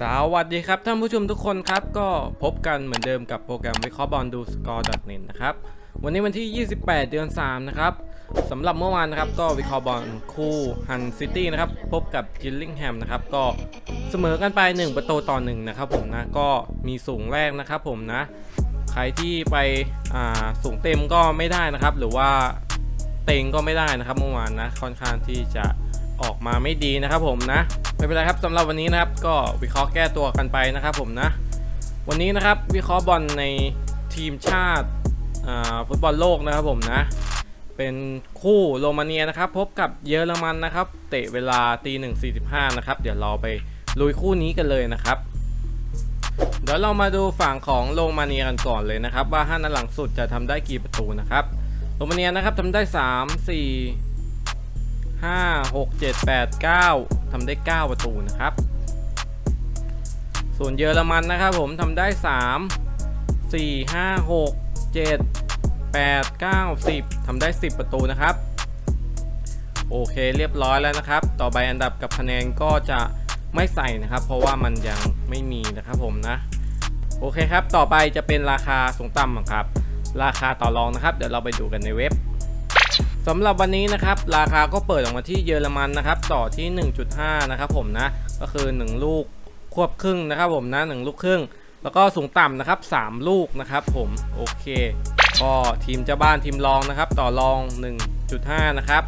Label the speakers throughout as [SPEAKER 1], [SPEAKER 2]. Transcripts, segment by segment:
[SPEAKER 1] สวัสดีครับท่านผู้ชมทุกคนครับ ก็พบกันเหมือนเดิมกับโปรแกรมวิเคราะห์บอลดูสกอร์ .net นะครับ วันนี้วันที่ 28 เดือน 3 นะครับสำหรับเมื่อวานนะครับ ก็วิเคราะห์บอลคู่ฮันซิตี้นะครับ พบกับกิลลิงแฮมนะครับ ก็เสมอกันไป 1 ประตูต่อ1นะครับผมนะ ก็มีสูงแรกนะครับผมนะ ใครที่ไปสูงเต็มก็ไม่ได้นะครับ หรือว่าเต็งก็ไม่ได้นะครับเมื่อวานนะค่อนข้างที่จะ ออกมาไม่ดีนะครับผมนะไม่เป็นไรครับสำหรับวันนี้นะครับก็วิเคราะห์แก้ตัวกันไปนะครับผมนะ วันนี้นะครับวิเคราะห์บอลในทีมชาติฟุตบอลโลกนะครับผมนะ เป็นคู่โรมาเนียนะครับ พบกับเยอรมันนะครับ เตะเวลาตีหนึ่งสี่สิบห้านะครับ เดี๋ยวเราไปลุยคู่นี้กันเลยนะครับ เดี๋ยวเรามาดูฝั่งของโรมาเนียกันก่อนเลยนะครับ ว่าห้านัดหลังสุดจะทำได้กี่ประตูนะครับโรมาเนียนะครับทำได้3 4 5 6 7 8 9ทำได้ 9 ประตูนะครับ ส่วนเยอรมันนะครับผมทำได้ 3 4 5 6 7 8 9 10ทำได้ 10 ประตูนะครับ โอเคเรียบร้อยแล้วนะครับ ต่อไปอันดับกับคะแนนก็จะไม่ใส่นะครับ เพราะว่ามันยังไม่มีนะครับผมนะ โอเคครับ ต่อไปจะเป็นราคาสูงต่ำครับ ราคาต่อรองนะครับ เดี๋ยวเราไปดูกันในเว็บ สำหรับวันนี้นะครับราคาก็เปิดออกมาที่เยอรมันนะครับต่อที่ 1.5 นะครับผมนะก็คือ 1 ลูกควบครึ่งนะครับผมนะ 1 ลูกครึ่ง แล้วก็สูงต่ำนะครับ 3 ลูกนะครับผมโอเคก็ทีมเจ้าบ้านทีมรองนะครับ ต่อรอง 1.5 นะครับ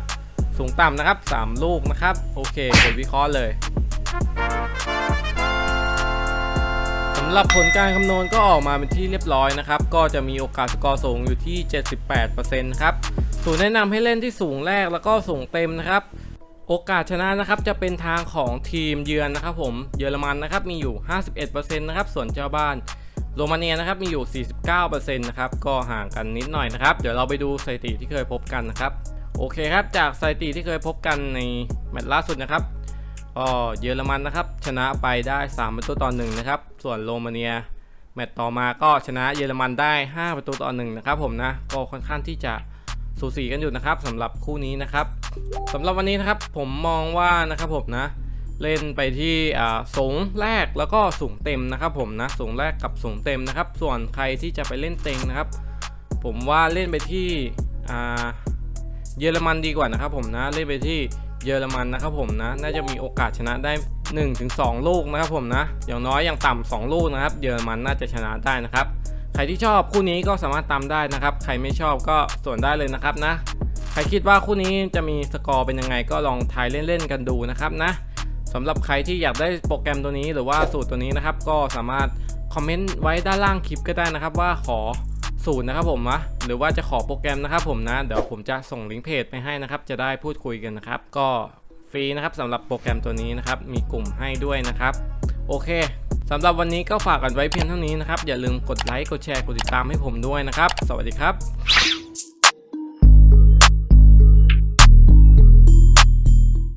[SPEAKER 1] สูงต่ำนะครับ 3 ลูกนะครับ โอเคกดวิเคราะห์เลยสำหรับผลการคำนวณก็ออกมาเป็นที่เรียบร้อยนะครับ ก็จะมีโอกาสสกอร์สูงอยู่ที่ 78%ครับ สูตรแนะนำให้เล่นที่สูงแรกแล้วก็สูงเต็มนะครับ โอกาสชนะนะครับจะเป็นทางของทีมเยือนนะครับ ผมเยอรมันนะครับมีอยู่ 51%นะครับส่วนเจ้าบ้านโรมาเนียนะครับมีอยู่ 49%นะครับก็ห่างกันนิดหน่อยนะครับ เดี๋ยวเราไปดูสถิติที่เคยพบกันนะครับ โอเคครับจากสถิติที่เคยพบกันในแมตช์ล่าสุดนะครับก็เยอรมันนะครับชนะไปได้3ประตูต่อ1นะครับส่วนโรมาเนียแมตช์ต่อมาก็ชนะเยอรมันได้ 5 ประตูต่อ1นะครับผมนะก็ค่อนข้างที่จะ สูสีกันอยู่นะครับสำหรับคู่นี้นะครับสำหรับวันนี้นะครับผมมองว่านะครับผมนะ เล่นไปที่อ่าสูงแรกแล้วก็สูงเต็มนะครับ ผมนะสูงแรกกับสูงเต็มนะครับ ส่วนใครที่จะไปเล่นเต็งนะครับ ผมว่าเล่นไปที่อ่าเยอรมันดีกว่านะครับ ผมนะเล่นไปที่เยอรมันนะครับผมนะ น่าจะมีโอกาสชนะได้ 1-2 ลูกนะครับผมนะ อย่างน้อยอย่างต่ำ2ลูกนะครับ เยอรมันน่าจะชนะได้นะครับ ใครที่ชอบคู่นี้ก็สามารถตามได้นะครับ ใครไม่ชอบก็ส่วนได้เลยนะครับนะ ใครคิดว่าคู่นี้จะมีสกอร์เป็นยังไงก็ลองทายเล่นๆกันดูนะครับนะสำหรับใครที่อยากได้โปรแกรมตัวนี้หรือว่าสูตรตัวนี้นะครับ ก็สามารถคอมเมนต์ไว้ด้านล่างคลิปก็ได้นะครับ ว่าขอสูตรนะครับผมนะหรือว่าจะขอโปรแกรมนะครับผมนะเดี๋ยวผมจะส่งลิงก์เพจไปให้นะครับ จะได้พูดคุยกันนะครับ ก็ฟรีนะครับสำหรับโปรแกรมตัวนี้นะครับ มีกลุ่มให้ด้วยนะครับ โอเค สำหรับวันนี้ก็ฝากกันไว้เพียงเท่านี้นะครับ อย่าลืมกดไลค์ กดแชร์ กดติดตามให้ผมด้วยนะครับ สวัสดีครับ